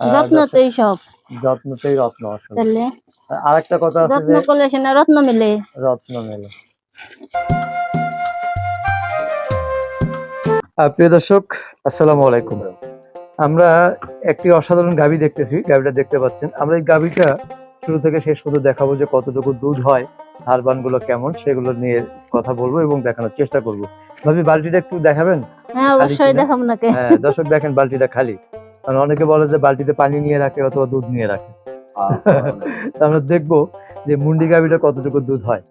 আহ, যত্নতেই সব। যত্নতেই রত্ন আসলে আর একটা কথা আছে যত্ন করলে সে রত্ন মিলে। রত্ন মেলে। প্রিয় দর্শক আসসালামু আলাইকুম। আমরা একটি অসাধারণ গাভী দেখতেছি গাভীটা দেখতে পাচ্ছেন। আমরা এই গাভীটা শুরু থেকে শেষ পর্যন্ত দেখাবো যে কতটুকু দুধ হয় হারবানগুলো কেমন সেগুলো নিয়ে কথা বলব এবং দেখানোর চেষ্টা করব। ভাবি বালতিটা একটু দেখাবেন? হ্যাঁ অবশ্যই দেখাবো নাকি হ্যাঁ দর্শক দেখেন বালতিটা খালি। কারণ অনেকে বলে যে বালতিতে পানি নিয়ে রাখে অথবা দুধ নিয়ে রাখে। তো আমরা দেখব যে মুন্ডি গাভীটা কতটুকু দুধ হয়।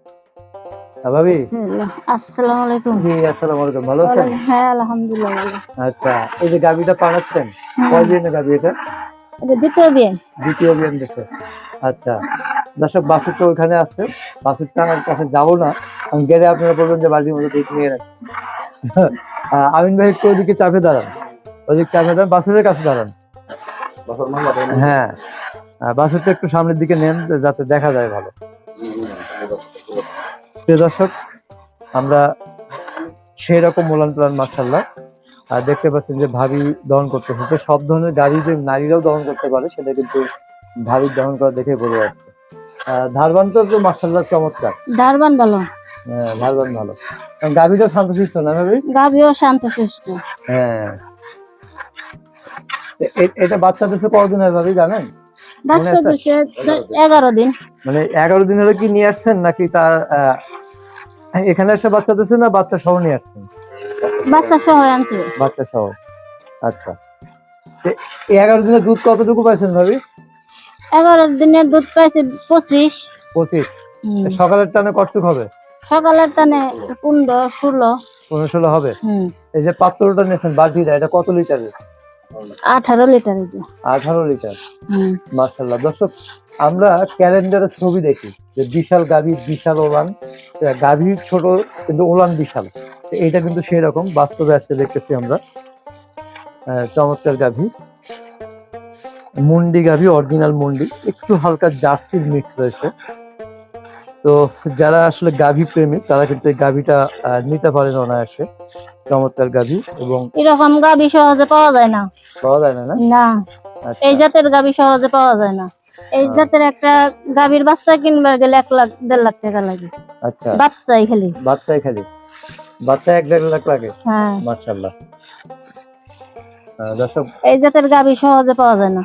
আহ, ভাবি? বিসমিল্লাহ। আসসালামু আলাইকুম। জি আসসালামু আলাইকুম ভালো আছেন? হ্যাঁ আলহামদুলিল্লাহ। ভালো আচ্ছা এই যে গাভীটা কয় দিনের গাভী এটা? এটা দ্বিতীয় বিয়ান আচ্ছা দর্শক বাসুর তো ওখানে আছে। বাসুর টানার কাছে যাব না। আমি গেলে আপনারা বলবেন যে বালতির মধ্যে দুধ নিয়ে রাখছি আমিন ভাই একটু ওদিকে চাপে দাঁড়ান। ওদিকে চাপে দাঁড়ান বাসুরের কাছে দাঁড়ান। হ্যাঁ বাসুরটা একটু সামনের দিকে নেন যাতে দেখা যায় ভালো। প্রিয় দর্শক আমরা সেই রকম মোলান প্লান মার্শাল্লাহ আর দেখতে পাচ্ছেন যে ভাবি দহন করতে হচ্ছে সব ধরনের গাড়ি যে নারীরাও দহন করতে পারে সেটা কিন্তু ভাবি দহন করা দেখে বোঝা যাচ্ছে। ধারবান তো মার্শাল্লাহ চমৎকার। ধারবান ভালো। হ্যাঁ ধারবান ভালো। কারণ গাভীটাও শান্তশিষ্ট না ভাবি? গাভিও শান্ত সুস্থ হ্যাঁ। এটা বাচ্চা দেশে কতদিন হয় ভাবি জানেন? বাচ্চা? এগারো দিন। মানে এগারো দিন হলে কি নিয়ে আসছেন নাকি তার আহ, এখানে এসে বাচ্চা দিচ্ছে না বাচ্চা সহ নিয়ে আসছেন? বাচ্চা সহ আনছে। বাচ্চা সহ। আচ্ছা। এগারো দিনে দুধ কতটুকু পাইছেন ভাবি? এগারো দিনের দুধ পাইছে পঁচিশ। পঁচিশ। সকালের টানে কতটুকু হবে? সকালের টানে পনেরো ষোলো। পনেরো ষোলো হবে? হুম। এই যে পাত্রটা নিয়েছেন বালতিটা এটা কত লিটারের? আঠারো লিটার আঠারো লিটার। মার্শাল্লাহ দর্শক আমরা ক্যালেন্ডারের ছবি দেখি যে বিশাল গাভী বিশাল ওলান। গাভী ছোট কিন্তু ওলান বিশাল। তো এটা কিন্তু সেই রকম বাস্তবে আজকে দেখতেছি আমরা। চমৎকার গাভী। মুন্ডি গাভী অরিজিনাল মুন্ডি। একটু হালকা জার্সির মিক্স রয়েছে। তো যারা আসলে গাভী প্রেমী তারা কিন্তু এই গাভীটা নিতে পারেন অনায়াসে। চমৎকার গাভী এবং এরকম গাভি সহজে পাওয়া যায় না। পাওয়া যায় না না? আচ্ছা, এই জাতের গাভি সহজে পাওয়া যায় না। এই। জাতের একটা গাভীর বাচ্চা কিনবার গেলে এক লাখ দেড় লাখ টাকা লাগে। আচ্ছা। বাচ্চাই খালি। বাচ্চাই খালি। বাচ্চা এক দেড় লাখ লাগে? হ্যাঁ। মার্শাল্লাহ দর্শক। এই জাতের গাভি সহজে পাওয়া যায় না।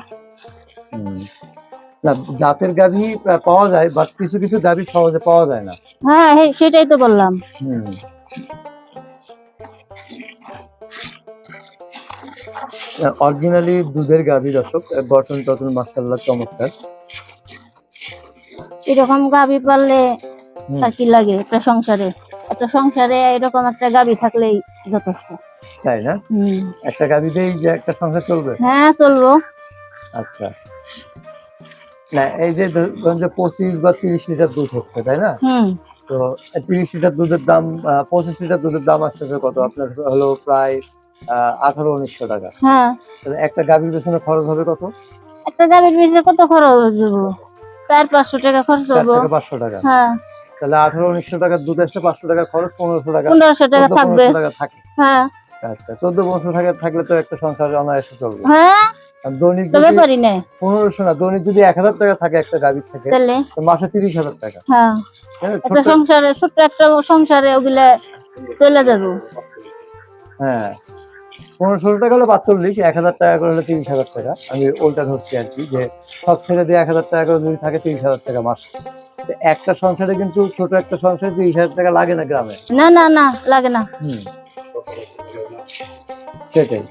না জাতের গাভী পাওয়া যায় বাট কিছু কিছু গাভী সহজে পাওয়া যায় না। হ্যাঁ সেটাই তো বললাম। হুম। অরিজিনালি দুধের গাভী দর্শক আহ, গঠন টঠন মার্শাল্লাহ চমৎকার। এরকম গাভি পাললে হুম, আর কি লাগে একটা সংসারে? একটা সংসারে এরকম একটা গাভি থাকলেই যথেষ্ট। তাই না। একটা গাভীতেই যে একটা সংসার চলবে? হ্যাঁ চলবো। আচ্ছা। না এই যে যে পঁচিশ বা তিরিশ লিটার দুধ হচ্ছে তাই না? হুম। তো তিরিশ লিটার দুধের দাম পঁচিশ লিটার দুধের দাম আসতেছে কত? আপনার হলো প্রায় আঠারো উনিশশো টাকা। হ্যাঁ। একটা গাভীর পেছনে খরচ হবে কত? একটা গাভীর পিছনে কত খরচ হব? চার পাঁচশো টাকা খরচ হব। পাঁচশো টাকা। হ্যাঁ। তাহলে আঠারো উনিশশো টাকার দুধ আসছে পাঁচশো টাকা খরচ পনেরোশো টাকা। পনেরোশো টাকা থাকবে। থাকে। হ্যাঁ। আচ্ছা চোদ্দ পনেরোশো টাকা থাকলে তো একটা সংসার অনায়াসে চলবে। হ্যাঁ। দৈনিক যদি ব্যাপারই পনেরোশো না দৈনিক যদি এক হাজার টাকা থাকে একটা গাভীর থেকে তো মাসে তিরিশ হাজার টাকা। হ্যাঁ, একটা সংসারে ছোট্ট একটা সংসারে ওগুলা চলে যাব। হ্যাঁ। পনেরো ষোলো টাকা হলে পাঁচচল্লিশ এক হাজার টাকা করে হলে তিরিশ হাজার টাকা। আমি ওলটা ধরছি আর কি যে সব ছেড়ে দিয়ে এক হাজার টাকা করে যদি থাকে তিরিশ হাজার টাকা মাস। একটা সংসারে কিন্তু ছোট একটা সংসারে তিরিশ হাজার টাকা লাগে না গ্রামে? না না না লাগে না। হুম। সেটাই।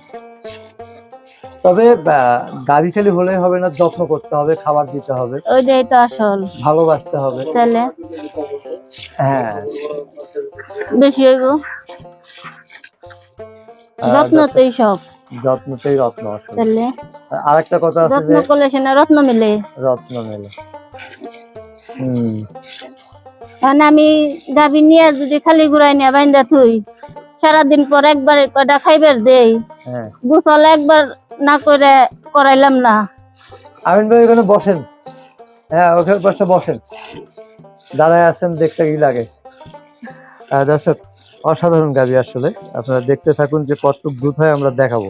তবে গাড়ি খালি হলে হবে না যত্ন করতে হবে খাবার দিতে হবে। ওইটাই তো আসল। ভালোবাসতে হবে। তাহলে? হ্যাঁ। বেশি হইব? যত্নতেই সব যত্নতেই রত্ন তাহলে আর একটা কথা আছে যত্ন করলে সে না রত্ন মিলে। রত্ন মেলে। হম। কারণ আমি গাভী নিয়ে যদি খালি ঘুরাই নিয়ে বাইন্দা থুই সারাদিন পর একবার কটা খাইবার দেই হ্যাঁ। গোসল একবার না করে করাইলাম না। আমিন ভাই ওখানে বসেন। হ্যাঁ ওখানে পাশে বসেন। দাঁড়ায় আছেন দেখতে কি লাগে। দর্শক অসাধারণ গাবি আসলে। আপনারা দেখতে থাকুন যে কত দুধ হয় আমরা দেখাবো।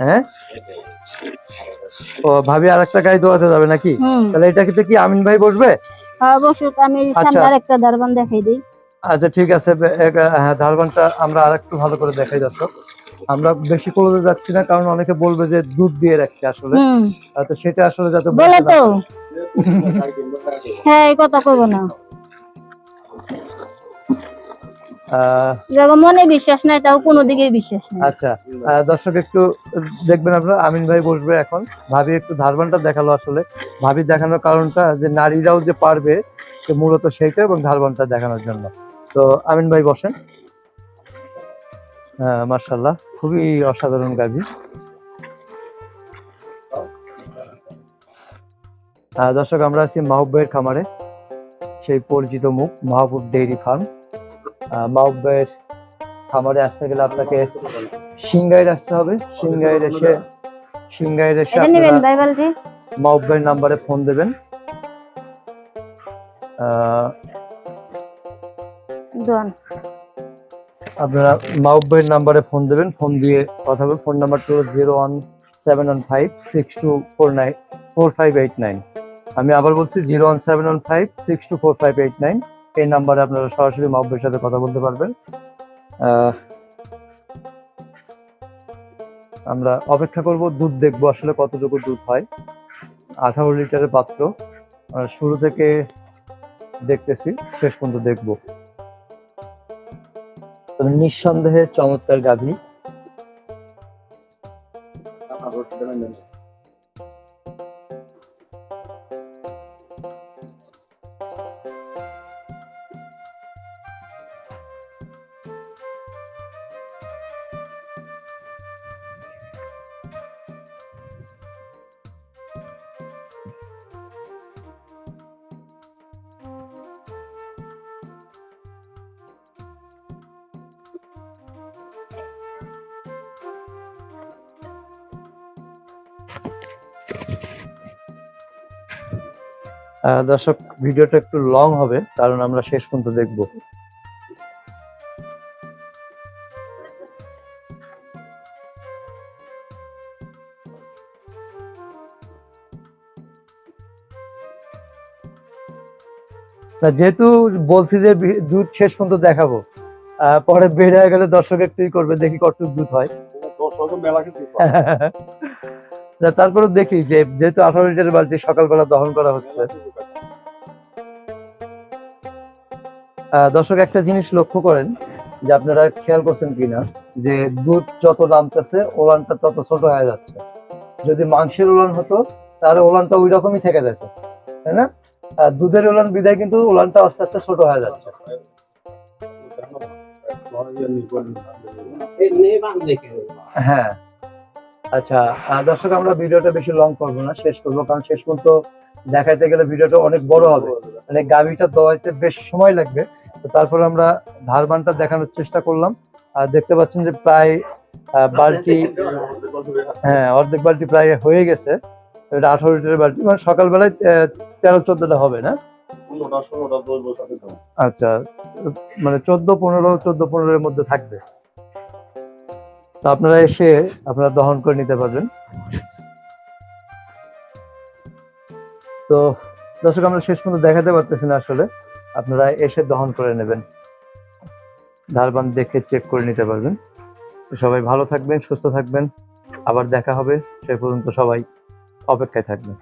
হ্যাঁ? ও ভাবি আর একটা গাড়ি দোয়াতে যাবে নাকি? তাহলে এটা কিন্তু কি আমিন ভাই বসবে? অবশ্যই আমি আচ্ছা। সামনে আরেকটা দারবান দেখাই দিই। আচ্ছা ঠিক আছে। হ্যাঁ ধারবানটা আমরা আর একটু ভালো করে দেখাই দর্শক। আমরা বেশি করে যাচ্ছি না কারণ অনেকে বলবে যে দুধ দিয়ে রাখছি আসলে। তো সেটা আসলে যাতে বলে তো। হ্যাঁ এই কথা কইব না। মনে বিশ্বাস নাই তাও কোনো দিকেই বিশ্বাস নাই। আচ্ছা দর্শক একটু দেখবেন আপনারা আমিন ভাই বসবে এখন। ভাবি একটু ধারবানটা দেখাল আসলে। ভাবি দেখানোর কারণটা যে নারীরাও যে পারবে মূলত সেইটা এবং ধারবানটা দেখানোর জন্য। তো আমিন ভাই বসেন। মার্শাল্লাহ খুবই অসাধারণ গাভী। দর্শক আমরা আছি মাহবুব ভাইয়ের খামারে। সেই পরিচিত মুখ মাহবুব ডেইরি ফার্ম। মাহবুব ভাইয়ের খামারে আসতে গেলে আপনাকে সিংগাইর আসতে হবে। সিংগাইর এসে সিংগাইর এসে মাহবুব ভাইয়ের নাম্বারে ফোন দেবেন। আহ, দোন। আপনারা মাহবুব ভাইয়ের নাম্বারে ফোন দেবেন, ফোন দিয়ে কথা বলবেন ফোন নাম্বারটা হলো zero one seven one five six two four nine, four five eight nine. আমি আবার বলছি zero one seven one five six two four five eight nine. এই নাম্বারে আপনারা সরাসরি মাহবুব ভাইয়ের সাথে কথা বলতে পারবেন। আমরা অপেক্ষা করব দুধ দেখব আসলে কতটুকু দুধ হয়। আঠারো লিটারের পাত্র। শুরু থেকে দেখতেছি, শেষ পর্যন্ত দেখব। তবে নিঃসন্দেহে চমৎকার গাভী। দর্শক ভিডিওটা একটু লং হবে কারণ আমরা শেষ পর্যন্ত দেখব। যেহেতু বলছি যে দুধ শেষ পর্যন্ত দেখাবো আহ, পরে বেড়ে গেলে দর্শক একটুই করবে দেখি কতটুকু দুধ হয়। তারপরে দেখি যে যেহেতু আঠারো লিটারের বালতি সকালবেলা দহন করা হচ্ছে। দর্শক একটা জিনিস লক্ষ্য করেন যে আপনারা খেয়াল করছেন কিনা যে দুধ যত নামতেছে ওলানটা তত ছোট হয়ে যাচ্ছে। যদি মাংসের ওলান হতো তাহলে ওলানটা ওই রকমই থেকে যেত তাই না? দুধের ওলান বিদায় কিন্তু ওলানটা আস্তে আস্তে ছোট হয়ে যাচ্ছে। হ্যাঁ। আচ্ছা দর্শক আমরা ভিডিওটা বেশি লং করব না শেষ করব কারণ শেষ পর্যন্ত দেখাইতে গেলে ভিডিওটা অনেক বড় হবে। মানে গাভিটা দোয়াইতে বেশ সময় লাগবে। তো তারপর আমরা ধারবানটা দেখানোর চেষ্টা করলাম। আর দেখতে পাচ্ছেন যে প্রায় বালতি হ্যাঁ অর্ধেক বালতি প্রায় হয়ে গেছে। এটা আঠারো লিটারের বালতি মানে সকালবেলায় তেরো চোদ্দটা হবে না? আচ্ছা মানে চোদ্দ পনেরো চোদ্দ পনেরোর মধ্যে থাকবে। তো আপনারা এসে আপনারা দহন করে নিতে পারবেন। তো দর্শক, আমরা শেষ পর্যন্ত দেখাতে পারতেছি না আসলে। আপনারা এসে দহন করে নেবেন। ধারবান দেখে চেক করে নিতে পারবেন। সবাই ভালো থাকবেন, সুস্থ থাকবেন। আবার দেখা হবে। সে পর্যন্ত সবাই অপেক্ষায় থাকবেন।